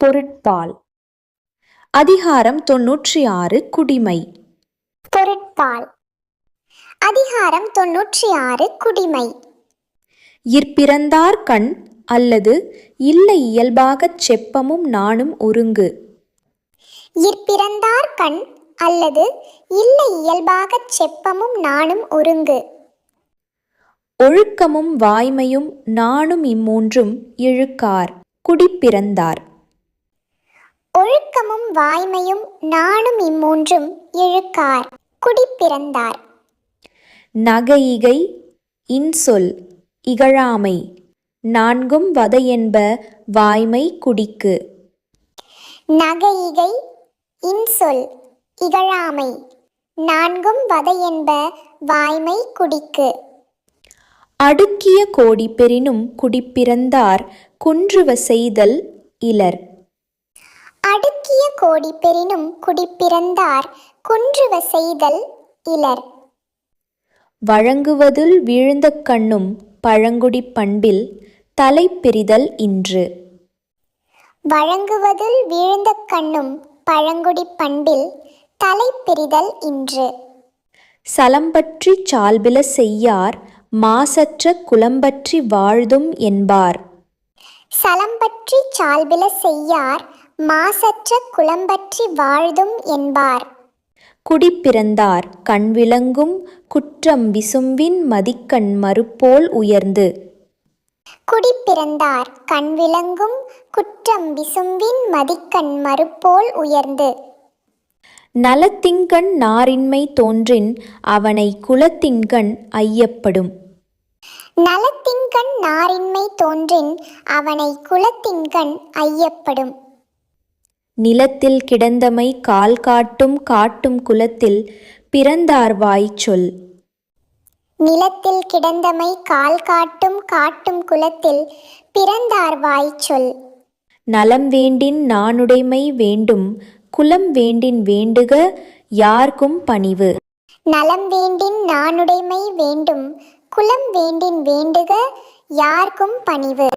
பொருட்பால். அதிகாரம் தொன்னூற்றி ஆறு குடிமை. பொருட்பால். அதிகாரம் தொன்னூற்றி ஆறு குடிமை. இற்பிறந்தார் கண் அல்லது இல்லை இயல்பாகச் செப்பமும் நாணும் ஒருங்கு இற்பிறந்தார் கண் அல்லது இல்லை இயல்பாகச் செப்பமும் நாணும் ஒருங்கு ஒழுக்கமும் வாய்மையும் நாணும் இம்மூன்றும் இழுக்கார் குடிப்பிறந்தார் ஒழுக்கமும் வாய்மையும் நாணும் இம்மூன்றும் இழுக்கார் குடிப்பிறந்தார் நகையிகை இன்சொல் இகழாமை. நான்கும் வதையென்ப வாய்மை குடிக்கு. நகையிகை இன்சொல் இகழாமை நான்கும் வதையென்ப வாய்மை குடிக்கு. அடுக்கிய கோடி பெறினும் குடிப்பிறந்தார் குன்றுவ செய்தல் இலர். அடுக்கிய கோடி பெறினும் குடிப்பிறந்தார் குன்றுவ செய்தல் இலர். வழங்குவதில் வீழ்ந்த கண்ணும் பழங்குடி பண்பில் தலை பிரிதல் இன்று. வழங்குவதில் வீழ்ந்த கண்ணும் பழங்குடி பண்பில் தலை பிரிதல் இன்று சலம்பற்றி சால்பில செய்யார் மாசற்ற குலம்பற்றி வாழ்தும் என்பார். சலம்பற்றி சால்பில செய்யார் மாசற்ற குலம்பற்றி வாழ்தும் என்பார். குடிப்பிறந்தார் கண் விளங்கும் குற்றம் விசும்பின் மதிக்கண் மறுபோல் உயர்ந்து. குடிப்பிறந்தார். கண் விளங்கும் குற்றம் விசும்பின் மதிக்கண் மறுபோல் உயர்ந்து. நலத்திங்கண் நாரின்மை தோன்றின் அவனை குலத்தின்கண் ஐயப்படும். நலத்தின்கண் நாரின்மை தோன்றின் அவனை குலத்தின்கண் ஐயப்படும். நிலத்தில் கிடந்தமை கால் காட்டும் காட்டும் குலத்தில் பிறந்தார் வாய் சொல். நிலத்தில் கிடந்தமை கால் காட்டும் காட்டும் குலத்தில் பிறந்தார் வாய் சொல். நலம் வேண்டின் நானுடைமை வேண்டும் குலம் வேண்டின் வேண்டுக யார்க்கும் பணிவு. நலம் வேண்டின் நானுடைமை வேண்டும் குலம் வேண்டின் வேண்டுக யார்க்கும் பணிவு.